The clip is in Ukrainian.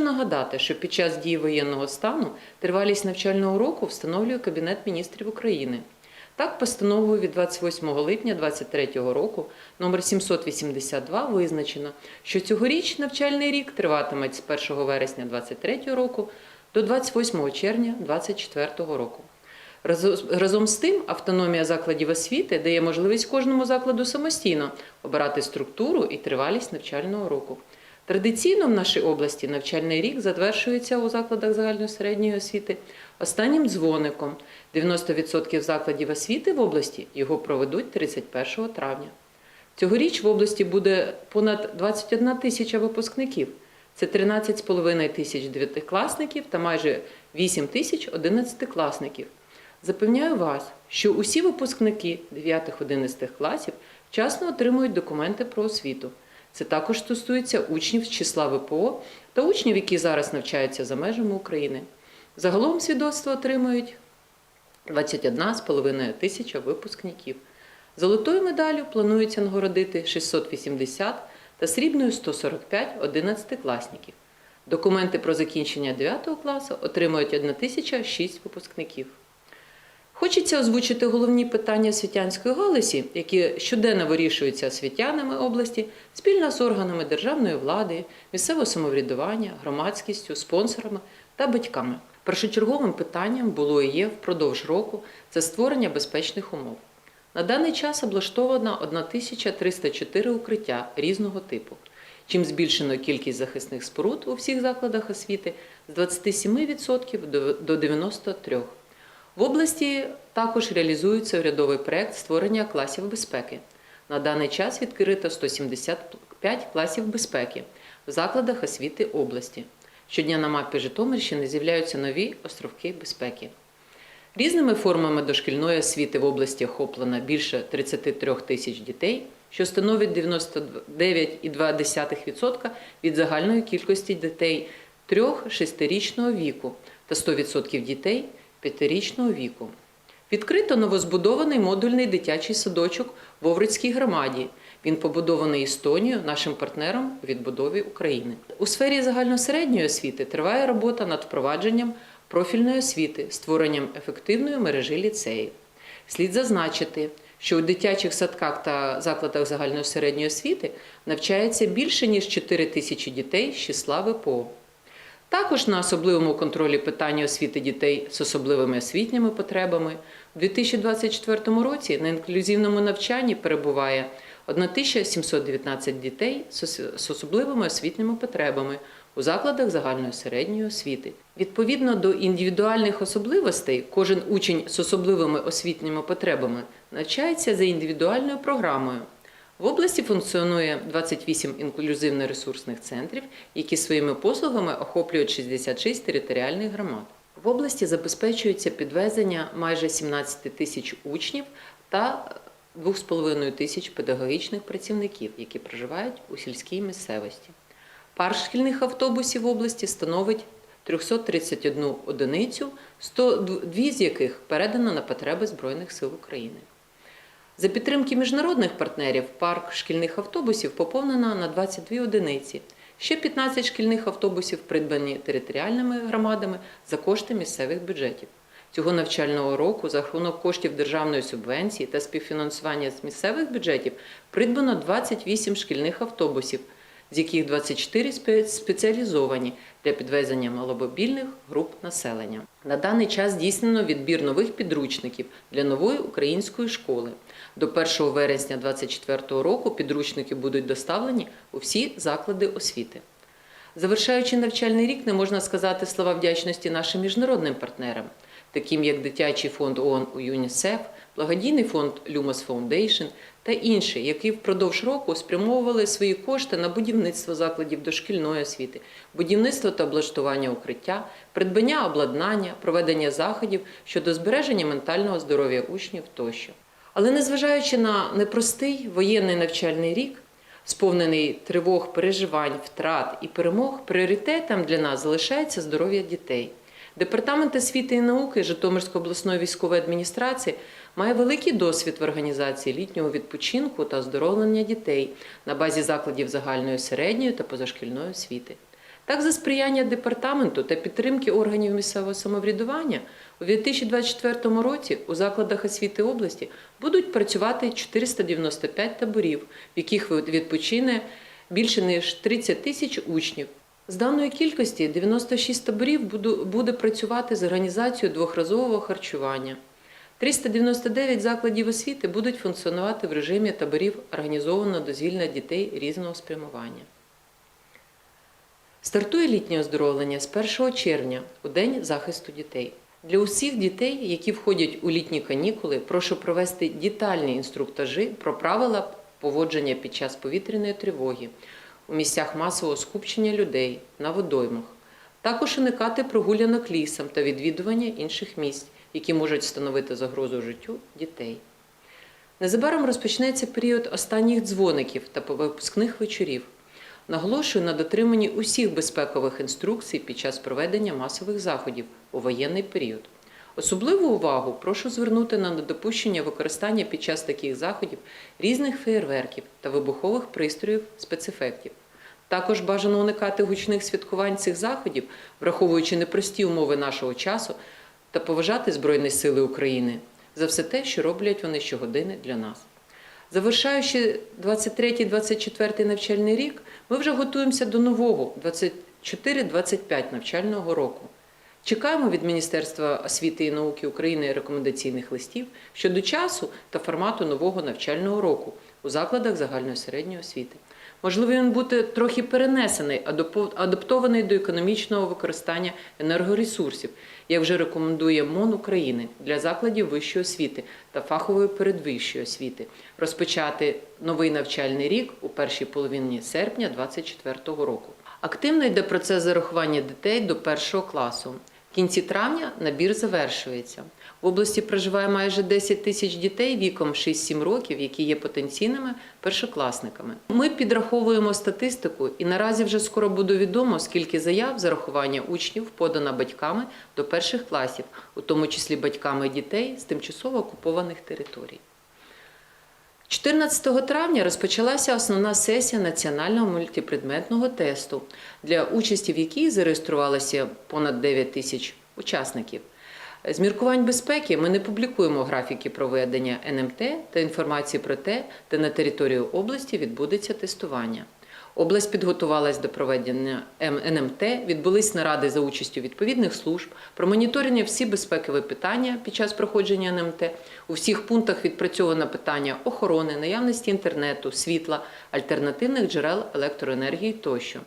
Нагадати, що під час дії воєнного стану тривалість навчального року встановлює Кабінет міністрів України. Так, постановою від 28 липня 2023 року номер 782 визначено, що цьогоріч навчальний рік триватиме з 1 вересня 2023 року до 28 червня 2024 року. Разом з тим, автономія закладів освіти дає можливість кожному закладу самостійно обирати структуру і тривалість навчального року. Традиційно в нашій області навчальний рік завершується у закладах загальної середньої освіти останнім дзвоником. 90% закладів освіти в області його проведуть 31 травня. Цьогоріч в області буде понад 21 тисяча випускників. Це 13,5 тисяч дев'ятикласників та майже 8 тисяч одинадцятикласників. Запевняю вас, що усі випускники 9-11 класів вчасно отримують документи про освіту. Це також стосується учнів з числа ВПО та учнів, які зараз навчаються за межами України. Загалом свідоцтво отримують 21,5 тисяча випускників. Золотою медаллю планується нагородити 680 та срібною 145 одинадцятикласників. Документи про закінчення 9 класу отримують 1006 випускників. Хочеться озвучити головні питання освітянської галузі, які щоденно вирішуються освітянами області спільно з органами державної влади, місцевого самоврядування, громадськістю, спонсорами та батьками. Першочерговим питанням було і є впродовж року це створення безпечних умов. На даний час облаштовано 1304 укриття різного типу, чим збільшено кількість захисних споруд у всіх закладах освіти з 27% до- до 93%. В області також реалізується урядовий проект створення класів безпеки. На даний час відкрито 175 класів безпеки в закладах освіти області. Щодня на мапі Житомирщини з'являються нові островки безпеки. Різними формами дошкільної освіти в області охоплено більше 33 тисяч дітей, що становить 99,2% від загальної кількості дітей 3-6-річного віку та 100% дітей 5-річного віку. Відкрито новозбудований модульний дитячий садочок в Овруцькій громаді. Він побудований Естонією, нашим партнером у відбудові України. У сфері загальносередньої освіти триває робота над впровадженням профільної освіти, створенням ефективної мережі ліцеїв. Слід зазначити, що у дитячих садках та закладах загальної середньої освіти навчається більше ніж 4 тисячі дітей з числа ВПО. Також на особливому контролі питання освіти дітей з особливими освітніми потребами у 2024 році на інклюзивному навчанні перебуває 1719 дітей з ос- з особливими освітніми потребами у закладах загальної середньої освіти. Відповідно до індивідуальних особливостей, кожен учень з особливими освітніми потребами навчається за індивідуальною програмою. В області функціонує 28 інклюзивно-ресурсних центрів, які своїми послугами охоплюють 66 територіальних громад. В області забезпечується підвезення майже 17 тисяч учнів та 2,5 тисяч педагогічних працівників, які проживають у сільській місцевості. Парк шкільних автобусів в області становить 331 одиницю, 102 з яких передано на потреби Збройних сил України. За підтримки міжнародних партнерів парк шкільних автобусів поповнено на 22 одиниці. Ще 15 шкільних автобусів придбані територіальними громадами за кошти місцевих бюджетів. Цього навчального року за рахунок коштів державної субвенції та співфінансування з місцевих бюджетів придбано 28 шкільних автобусів, з яких 24 спеціалізовані для підвезення маломобільних груп населення. На даний час здійснено відбір нових підручників для нової української школи. До 1 вересня 2024 року підручники будуть доставлені у всі заклади освіти. Завершаючи навчальний рік, не можна сказати слова вдячності нашим міжнародним партнерам, таким як Дитячий фонд ООН у ЮНІСЕФ, благодійний фонд Lumos Foundation та інші, які впродовж року спрямовували свої кошти на будівництво закладів дошкільної освіти, будівництво та облаштування укриття, придбання обладнання, проведення заходів щодо збереження ментального здоров'я учнів тощо. Але незважаючи на непростий воєнний навчальний рік, сповнений тривог, переживань, втрат і перемог, пріоритетом для нас залишається здоров'я дітей. Департамент освіти і науки Житомирської обласної військової адміністрації має великий досвід в організації літнього відпочинку та оздоровлення дітей на базі закладів загальної середньої та позашкільної освіти. Так, за сприяння департаменту та підтримки органів місцевого самоврядування у 2024 році у закладах освіти області будуть працювати 495 таборів, в яких відпочине більше ніж 30 тисяч учнів. З даної кількості 96 таборів буде працювати з організацією двохразового харчування. 399 закладів освіти будуть функціонувати в режимі таборів організованого дозвілля дітей різного спрямування. Стартує літнє оздоровлення з 1 червня у День захисту дітей. Для усіх дітей, які входять у літні канікули, прошу провести детальні інструктажі про правила поводження під час повітряної тривоги у місцях масового скупчення людей на водоймах. Також уникати прогулянок лісом та відвідування інших місць, які можуть становити загрозу життю дітей. Незабаром розпочнеться період останніх дзвоників та випускних вечорів. Наголошую на дотриманні усіх безпекових інструкцій під час проведення масових заходів у воєнний період. Особливу увагу прошу звернути на недопущення використання під час таких заходів різних феєрверків та вибухових пристроїв спецефектів. Також бажано уникати гучних святкувань цих заходів, враховуючи непрості умови нашого часу, та поважати Збройні Сили України за все те, що роблять вони щогодини для нас. Завершаючи 23-24 навчальний рік, ми вже готуємося до нового 24-25 навчального року. Чекаємо від Міністерства освіти і науки України рекомендаційних листів щодо часу та формату нового навчального року у закладах загальної середньої освіти. Можливо, він буде трохи перенесений, адаптований до економічного використання енергоресурсів, як вже рекомендує МОН України для закладів вищої освіти та фахової передвищої освіти, розпочати новий навчальний рік у першій половині серпня 2024 року. Активно йде процес зарахування дітей до першого класу. В кінці травня набір завершується. В області проживає майже 10 тисяч дітей віком 6-7 років, які є потенційними першокласниками. Ми підраховуємо статистику, і наразі вже скоро буде відомо, скільки заяв зарахування учнів подано батьками до перших класів, у тому числі батьками дітей з тимчасово окупованих територій. 14 травня розпочалася основна сесія національного мультипредметного тесту, для участі в якій зареєструвалося понад 9 тисяч учасників. З міркувань безпеки ми не публікуємо графіки проведення НМТ та інформації про те, де на території області відбудеться тестування. Область підготувалась до проведення НМТ, відбулись наради за участю відповідних служб, про моніторення всі безпекові питання під час проходження НМТ. У всіх пунктах відпрацьовано питання охорони, наявності інтернету, світла, альтернативних джерел електроенергії тощо.